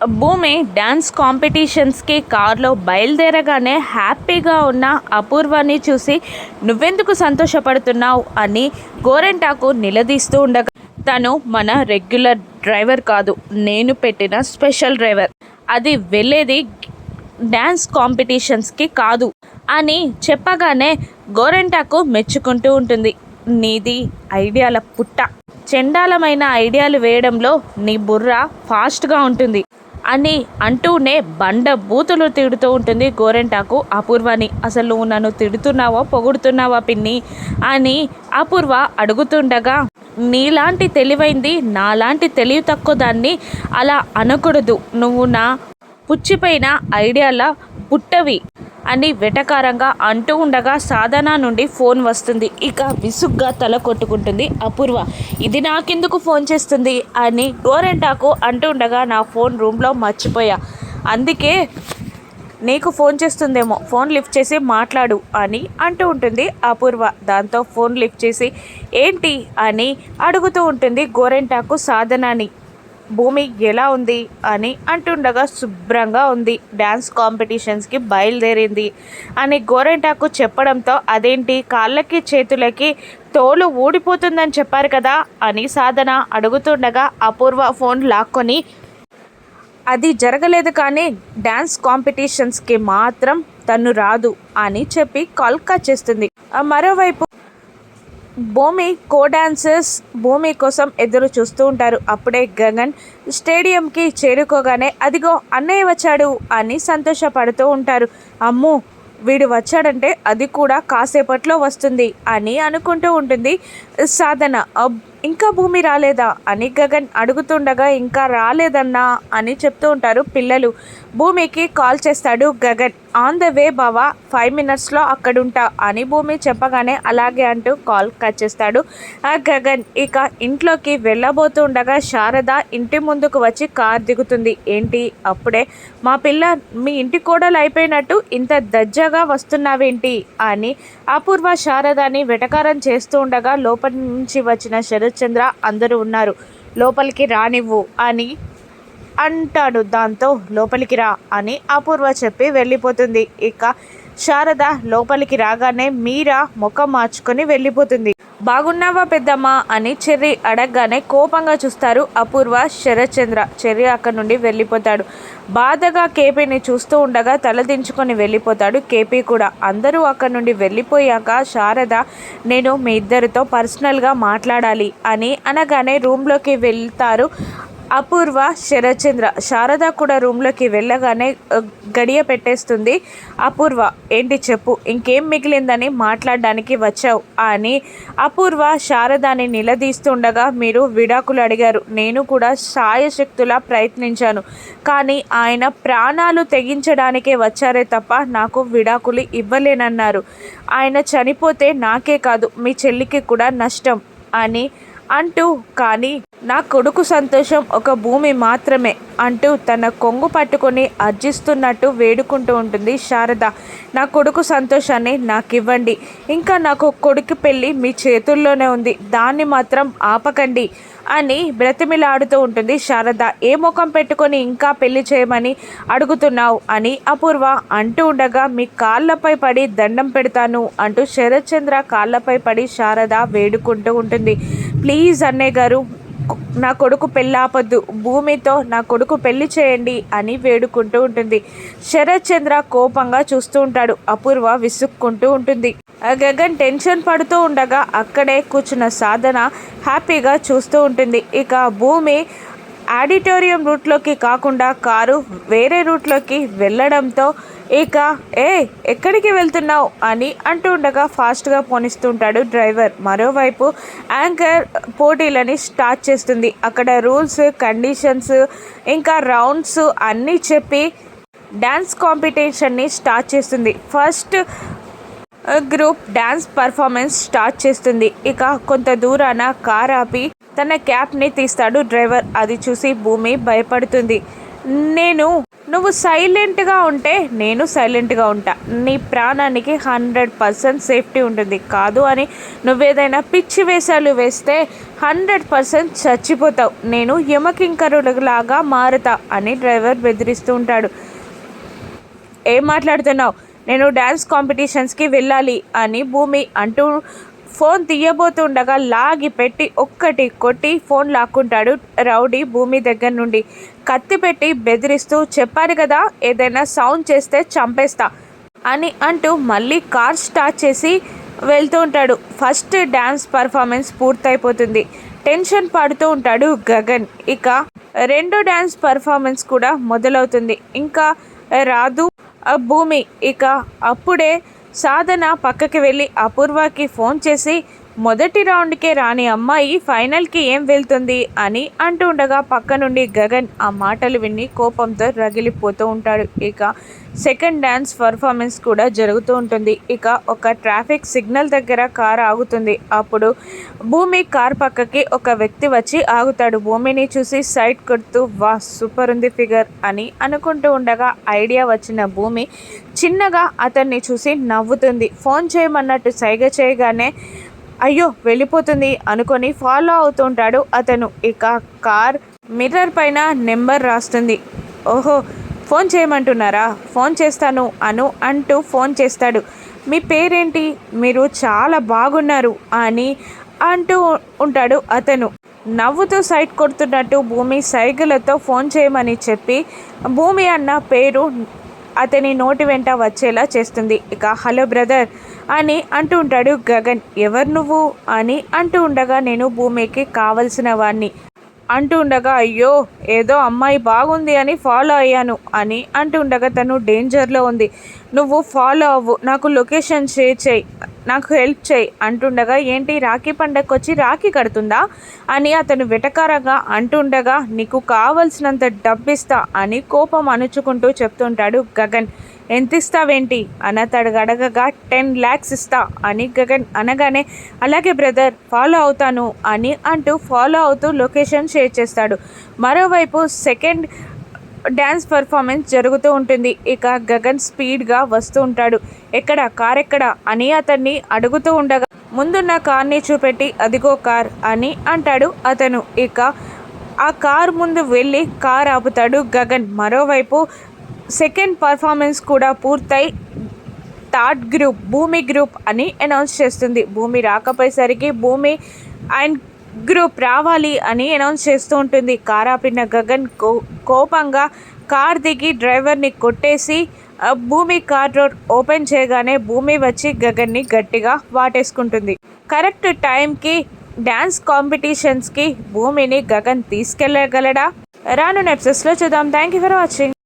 భూమి డ్యాన్స్ కాంపిటీషన్స్కి కారులో బయలుదేరగానే హ్యాపీగా ఉన్న అపూర్వాని చూసి నువ్వెందుకు సంతోషపడుతున్నావు అని గోరెంటాకు నిలదీస్తూ ఉండగా తను మన రెగ్యులర్ డ్రైవర్ కాదు నేను పెట్టిన స్పెషల్ డ్రైవర్. అది వెళ్ళేది డ్యాన్స్ కాంపిటీషన్స్కి కాదు అని చెప్పగానే గోరెంటాకు మెచ్చుకుంటూ ఉంటుంది. నీది ఐడియాల పుట్ట. చండాలమైన ఐడియాలు వేయడంలో నీ బుర్ర ఫాస్ట్గా ఉంటుంది. అని అంటూనే బండ బూతులు తిడుతూ ఉంటుంది గోరెంటాకు. అపూర్వని అసలు నువ్వు నన్ను తిడుతున్నావా పొగుడుతున్నావా పిన్ని? అని అపూర్వ అడుగుతుండగా నీలాంటి తెలివైంది నాలాంటి తెలివి తక్కువ దాన్ని అలా అనకూడదు. నువ్వు నా పుచ్చిపోయిన ఐడియాల పుట్టవి. అని వెటకారంగా అంటూ ఉండగా సాధన నుండి ఫోన్ వస్తుంది. ఇక విసుగ్గా తల కొట్టుకుంటుంది అపూర్వ. ఇది నాకెందుకు ఫోన్ చేస్తుంది అని గోరెంటాకు అంటూ ఉండగా నా ఫోన్ రూమ్లో మర్చిపోయా. అందుకే నీకు ఫోన్ చేస్తుందేమో ఫోన్ లిఫ్ట్ చేసి మాట్లాడు అని అంటూ ఉంటుంది అపూర్వ. దాంతో ఫోన్ లిఫ్ట్ చేసి ఏంటి? అని అడుగుతూ ఉంటుంది గోరెంటాకు సాధనాని. భూమి ఎలా ఉంది అని అంటుండగా శుభ్రంగా ఉంది. డ్యాన్స్ కాంపిటీషన్స్కి బయలుదేరింది. అని గోరెంటాకు చెప్పడంతో అదేంటి? కాళ్ళకి చేతులకి తోలు ఊడిపోతుందని చెప్పారు కదా అని సాధన అడుగుతుండగా అపూర్వ ఫోన్ లాక్కొని అది జరగలేదు కానీ డ్యాన్స్ కాంపిటీషన్స్కి మాత్రం తను రాదు అని చెప్పి కాల్ కట్ చేస్తుంది. ఆ మరోవైపు భూమి కో డాన్సర్స్ భూమి కోసం ఎదురు చూస్తూ ఉంటారు. అప్పుడే గగన్ స్టేడియంకి చేరుకోగానే అదిగో అన్నయ్య వచ్చాడు అని సంతోషపడుతూ ఉంటారు. అమ్ము వీడు వచ్చాడంటే అది కూడా కాసేపట్లో వస్తుంది అని అనుకుంటూ ఉంటుంది సాధన. ఇంకా భూమి రాలేదా? అని గగన్ అడుగుతుండగా ఇంకా రాలేదన్నా అని చెప్తూ ఉంటారు పిల్లలు. భూమికి కాల్ చేస్తాడు గగన్. ఆన్ ద వే బావా ఫైవ్ మినిట్స్లో అక్కడుంటా అని భూమి చెప్పగానే అలాగే అంటూ కాల్ కట్ చేస్తాడు. ఆ గగన్ ఇక ఇంట్లోకి వెళ్ళబోతుండగా శారద ఇంటి ముందుకు వచ్చి కార్ దిగుతుంది. ఏంటి? అప్పుడే మా పిల్ల మీ ఇంటి కోడలు అయిపోయినట్టు ఇంత దజ్జాగా వస్తున్నావేంటి? అని అపూర్వ శారదని వెటకారం చేస్తూ ఉండగా లోపలి నుంచి వచ్చిన శరత్చంద్ర అందరూ ఉన్నారు. లోపలికి రానివ్వు అని అంటాడు. దాంతో లోపలికి రా అని అపూర్వ చెప్పి వెళ్ళిపోతుంది. ఇక శారద లోపలికి రాగానే మీరా ముఖం మార్చుకొని వెళ్ళిపోతుంది. బాగున్నావా పెద్దమ్మ అని చెర్రి అడగగానే కోపంగా చూస్తారు అపూర్వ శరత్చంద్ర. చెర్రి అక్కడి నుండి వెళ్ళిపోతాడు. బాధగా కేపీని చూస్తూ ఉండగా తలదించుకొని వెళ్ళిపోతాడు కేపీ కూడా. అందరూ అక్కడి నుండి వెళ్ళిపోయాక శారద నేను మీ ఇద్దరితో పర్సనల్గా మాట్లాడాలి అని అనగానే రూమ్లోకి వెళ్తారు అపూర్వ శరచంద్ర శారద కూడా రూమ్లోకి వెళ్ళగానే గడియ పెట్టేస్తుంది. అపూర్వ ఏంటి చెప్పు? ఇంకేం మిగిలిందని మాట్లాడడానికి వచ్చావు అని అపూర్వ శారదాని నిలదీస్తుండగా మీరు విడాకులు అడిగారు. నేను కూడా సాయశక్తులా ప్రయత్నించాను. కానీ ఆయన ప్రాణాలు తెగించడానికే వచ్చారే తప్ప నాకు విడాకులు ఇవ్వలేనన్నారు. ఆయన చనిపోతే నాకే కాదు మీ చెల్లికి కూడా నష్టం అని అంటూ కానీ నా కొడుకు సంతోషం ఒక భూమి మాత్రమే అంటూ తన కొంగు పట్టుకొని అర్జిస్తున్నట్టు వేడుకుంటూ ఉంటుంది శారద. నా కొడుకు సంతోషాన్ని నాకు ఇవ్వండి ఇంకా నాకు కొడుకు పెళ్ళి మీ చేతుల్లోనే ఉంది. దాన్ని మాత్రం ఆపకండి అని బ్రతిమిలాడుతూ ఉంటుంది శారద. ఏ ముఖం పెట్టుకొని ఇంకా పెళ్ళి చేయమని అడుగుతున్నావు అని అపూర్వ అంటూ ఉండగా మీ కాళ్ళపై పడి దండం పెడతాను అంటూ శరత్చంద్ర కాళ్ళపై పడి శారద వేడుకుంటూ ఉంటుంది. ప్లీజ్ అన్నయ్య గారు నా కొడుకు పెళ్ళాపద్దు భూమితో నా కొడుకు పెళ్ళి చేయండి అని వేడుకుంటూ ఉంటుంది. శరత్ చంద్ర కోపంగా చూస్తూ ఉంటాడు అపూర్వ విసుక్కుంటూ ఉంటుంది. ఆ గగన్ టెన్షన్ పడుతూ ఉండగా అక్కడే కూర్చున్న సాధన హ్యాపీగా చూస్తూ ఉంటుంది. ఇక భూమి ఆడిటోరియం రూట్లోకి కాకుండా కారు వేరే రూట్లోకి వెళ్ళడంతో ఇక ఏ ఎక్కడికి వెళ్తున్నావు? అని అంటూ ఉండగా ఫాస్ట్గా పోనిస్తుంటాడు డ్రైవర్. మరోవైపు యాంకర్ పోటీలని స్టార్ట్ చేస్తుంది. అక్కడ రూల్స్ కండిషన్స్ ఇంకా రౌండ్స్ అన్నీ చెప్పి డ్యాన్స్ కాంపిటీషన్ని స్టార్ట్ చేస్తుంది. First group dance performance start చేస్తుంది. ఇక కొంత దూరాన కార్ ఆపి తన క్యాప్ని తీస్తాడు డ్రైవర్. అది చూసి భూమి భయపడుతుంది. నేను నువ్వు సైలెంట్గా ఉంటే నేను సైలెంట్గా ఉంటా. నీ ప్రాణానికి హండ్రెడ్ పర్సెంట్ సేఫ్టీ ఉంటుంది. కాదు అని నువ్వేదైనా పిచ్చి వేషాలు వేస్తే హండ్రెడ్ పర్సెంట్ చచ్చిపోతావు. నేను యమకింకరులాగా మారుతా అని డ్రైవర్ బెదిరిస్తూ ఉంటాడు. ఏం మాట్లాడుతున్నావు? నేను డ్యాన్స్ కాంపిటీషన్స్కి వెళ్ళాలి అని భూమి అంటూ ఫోన్ తీయబోతుండగా లాగి పెట్టి ఒక్కటి కొట్టి ఫోన్ లాక్కుంటాడు రౌడీ భూమి దగ్గర నుండి. కత్తి పెట్టి బెదిరిస్తూ చెప్పారు కదా ఏదైనా సౌండ్ చేస్తే చంపేస్తా అని అంటూ మళ్ళీ కార్ స్టార్ట్ చేసి వెళ్తూ ఉంటాడు. ఫస్ట్ డ్యాన్స్ పర్ఫార్మెన్స్ పూర్తయిపోతుంది. టెన్షన్ పడుతూ ఉంటాడు గగన్. ఇక రెండో డ్యాన్స్ పర్ఫార్మెన్స్ కూడా మొదలవుతుంది. ఇంకా రాదు భూమి. ఇక అప్పుడే సాధన పక్కకి వెళ్ళి అపూర్వకి ఫోన్ చేసి మొదటి రౌండ్కే రాని అమ్మాయి ఫైనల్కి ఏం వెళ్తుంది అని అంటూ ఉండగా పక్క నుండి గగన్ ఆ మాటలు విని కోపంతో రగిలిపోతూ ఉంటాడు. ఇక సెకండ్ డ్యాన్స్ పర్ఫార్మెన్స్ కూడా జరుగుతూ ఉంటుంది. ఇక ఒక ట్రాఫిక్ సిగ్నల్ దగ్గర కార్ ఆగుతుంది. అప్పుడు భూమి కార్ పక్కకి ఒక వ్యక్తి వచ్చి ఆగుతాడు. భూమిని చూసి సైడ్ కొడుతూ వా సూపర్ ఉంది ఫిగర్ అని అనుకుంటూ ఉండగా ఐడియా వచ్చిన భూమి చిన్నగా అతన్ని చూసి నవ్వుతుంది. ఫోన్ చేయమన్నట్టు సైగ చేయగానే అయ్యో వెళ్ళిపోతుంది అనుకొని ఫాలో అవుతుంటాడు అతను. ఇక కార్ మిర్రర్ పైన నెంబర్ రాస్తుంది. ఓహో ఫోన్ చేయమంటున్నారా? ఫోన్ చేస్తాను అను అంటూ ఫోన్ చేస్తాడు. మీ పేరేంటి? మీరు చాలా బాగున్నారు అని అంటూ ఉంటాడు అతను. నవ్వుతూ సైట్ కొడుతున్నట్టు భూమి సైగలతో ఫోన్ చేయమని చెప్పి భూమి అన్న పేరు అతని నోటి వెంట వచ్చేలా చేస్తుంది. ఇక హలో బ్రదర్ అని అంటూ ఉంటాడు గగన్. ఎవరు నువ్వు? అని అంటూ ఉండగా నేను భూమికి కావలసిన వాణ్ణి. అంటూ ఉండగా అయ్యో ఏదో అమ్మాయి బాగుంది అని ఫాలో అయ్యాను అని అంటూ ఉండగా తను డేంజర్లో ఉంది. నువ్వు ఫాలో అవ్వు. నాకు లొకేషన్ షేర్ చేయి. నాకు హెల్ప్ చేయి అంటుండగా ఏంటి రాఖీ పండగకి వచ్చి రాఖీ కడుతుందా? అని అతను వెటకారగా అంటుండగా నీకు కావలసినంత డబ్బిస్తా అని కోపం అణుచుకుంటూ చెప్తుంటాడు గగన్. ఎంత ఇస్తావేంటి అని అతడు అడగగా టెన్ ల్యాక్స్ ఇస్తా అని గగన్ అనగానే అలాగే బ్రదర్ ఫాలో అవుతాను అని అంటూ ఫాలో అవుతూ లొకేషన్ షేర్ చేస్తాడు. మరోవైపు సెకండ్ డ్యాన్స్ పర్ఫార్మెన్స్ జరుగుతూ ఉంటుంది. ఇక గగన్ స్పీడ్గా వస్తూ ఉంటాడు. ఎక్కడ కార్ ఎక్కడ అని అతన్ని అడుగుతూ ఉండగా ముందున్న కార్ని చూపెట్టి అదిగో కార్ అని అంటాడు అతను. ఇక ఆ కార్ ముందు వెళ్ళి కార్ ఆపుతాడు గగన్. మరోవైపు సెకండ్ పర్ఫార్మెన్స్ కూడా పూర్తయి థర్డ్ గ్రూప్ భూమి గ్రూప్ అని అనౌన్స్ చేస్తుంది. భూమి రాకపోయేసరికి భూమి అండ్ గ్రూప్ రావాలి అని అనౌన్స్ చేస్తూ ఉంటుంది. కారాపిన్న గగన్ కో కోపంగా కార్ దిగి డ్రైవర్ని కొట్టేసి భూమి కార్ డోర్ ఓపెన్ చేయగానే భూమి వచ్చి గగన్ని గట్టిగా వాటేసుకుంటుంది. కరెక్ట్ టైంకి డ్యాన్స్ కాంపిటీషన్స్కి భూమిని గగన్ తీసుకెళ్ళగలడా? రాను నెప్సెస్లో చూద్దాం. Thank you for watching